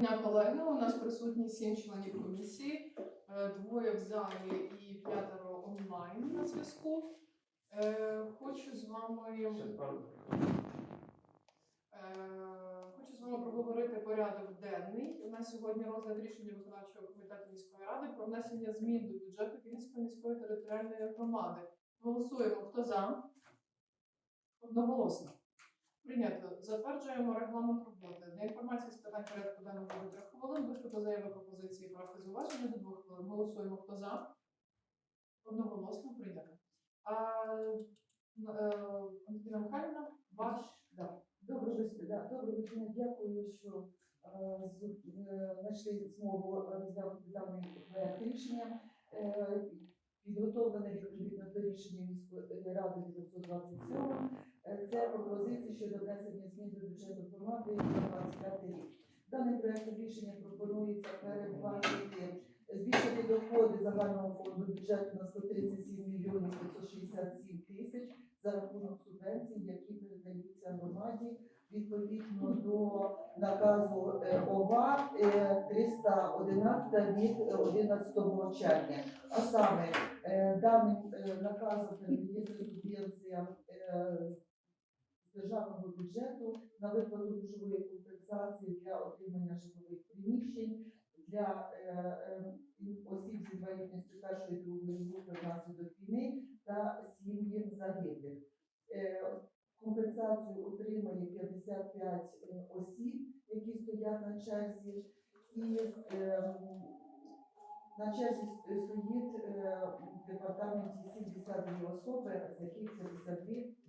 Дня, колеги. У нас присутні сім членів комісії, е, двоє в залі і п'ятеро онлайн на зв'язку. Е, Хочу з вами е, хочу з вами проговорити порядок денний. У нас сьогодні розгляд рішення виконавчого комітету міської ради про внесення змін до бюджету Київської міської територіальної громади. Голосуємо. Хто за? Одноголосно. Прийнято. Затверджуємо регламент роботи. Для інформації з питань порядку денного до трьох хвилин. Виступи заяви пропозиції правки зауваження до двох хвилин. Голосуємо. Хто за? Одноголосно прийнято. Е, Антоніна Михайлівна, ваш да. Доброго дня, доброго дня. Дякую, що е, е, знайшли змогу розглянути даний проект рішення. Підготовлене відповідно до рішення міської ради 927. Е, пропозиції щодо внесення змін до бюджету громади на 25 рік. Даний проект рішення пропонується передбачити збільшити доходи загального фонду бюджету на 137 мільйонів 567 тисяч за рахунок субвенцій, які передаються громаді відповідно до наказу е, ОВА е, 311 від 11 червня. А саме е, даним е, наказом передається субвенція е, державного бюджету на виплату грошової компенсації для отримання житлових приміщень для е, е, осіб з інвалідністю першої другої групи внаслідок війни та сім'ї загиблих. Е, Компенсацію отримає 55 е, осіб, які стоять на черзі, і е, на черзі стоїть е, в департаменті 72 особи, з яких 52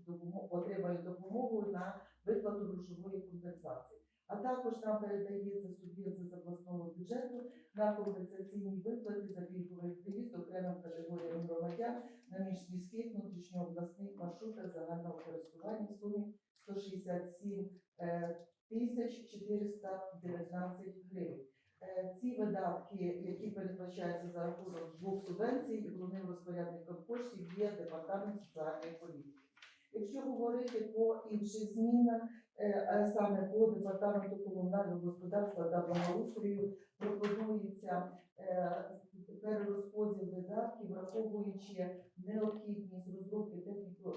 допомо- отримають допомогу на виплату грошової компенсації. А також нам передається субвенція з обласного бюджету на компенсаційні виплати за пільговий виїзд окремим категоріям громадян на міжміських внутрішньообласних маршрутах загального користування в сумі 167 е, тисяч 419 гривень. Е, Ці видатки, які передбачаються за рахунок двох субвенцій, головним розпорядником коштів є департамент соціальної політики. Якщо говорити по інших змінах, е, а саме по департаменту комунального господарства та благоустрою, пропонується е, перерозподіл видатків, враховуючи необхідність розробки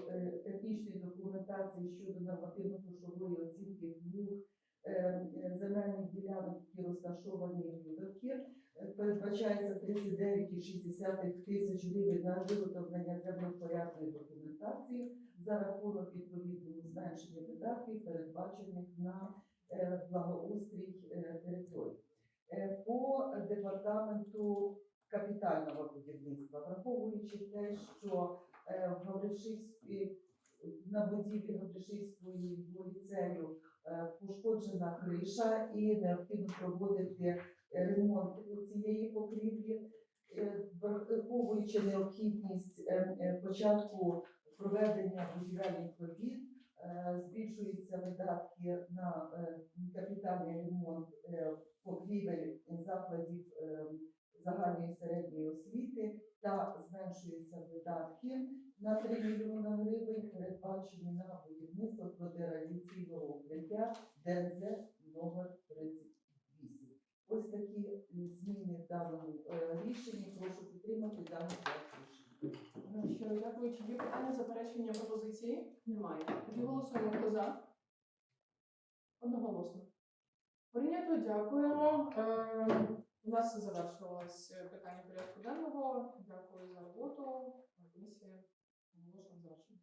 е, технічної документації щодо нормативно-грошової оцінки двох земельних ділянок, розташовані в Людовці. Е, Передбачається 39,6 тисяч гривень на виготовлення землепорядної документації за рахунок відповідного зменшення видатків, передбачених на е, благоустрій е, території. По департаменту капітального будівництва, враховуючи те, що в на будівлі Гавришівської ліцею пошкоджена криша і необхідно проводити е, ремонт цієї покрівлі, Е, враховуючи необхідність е, е, початку проведення будівельних робіт, е, збільшуються видатки на е, капітальний ремонт е, покрівель закладів 23 мільйона гривень передбачені на будівництво квадераційного укриття ДНЗ номер 38 Ось такі зміни в даному е, рішенні. Прошу підтримати дану рішення. Ну дякую. Чи є питання заперечення пропозиції? Немає. Тоді голосуємо хто за? Одноголосно. Прийнято, дякуємо. Е, у нас завершилось питання порядку денного. Дякую за роботу. Комісія оголошена завершена.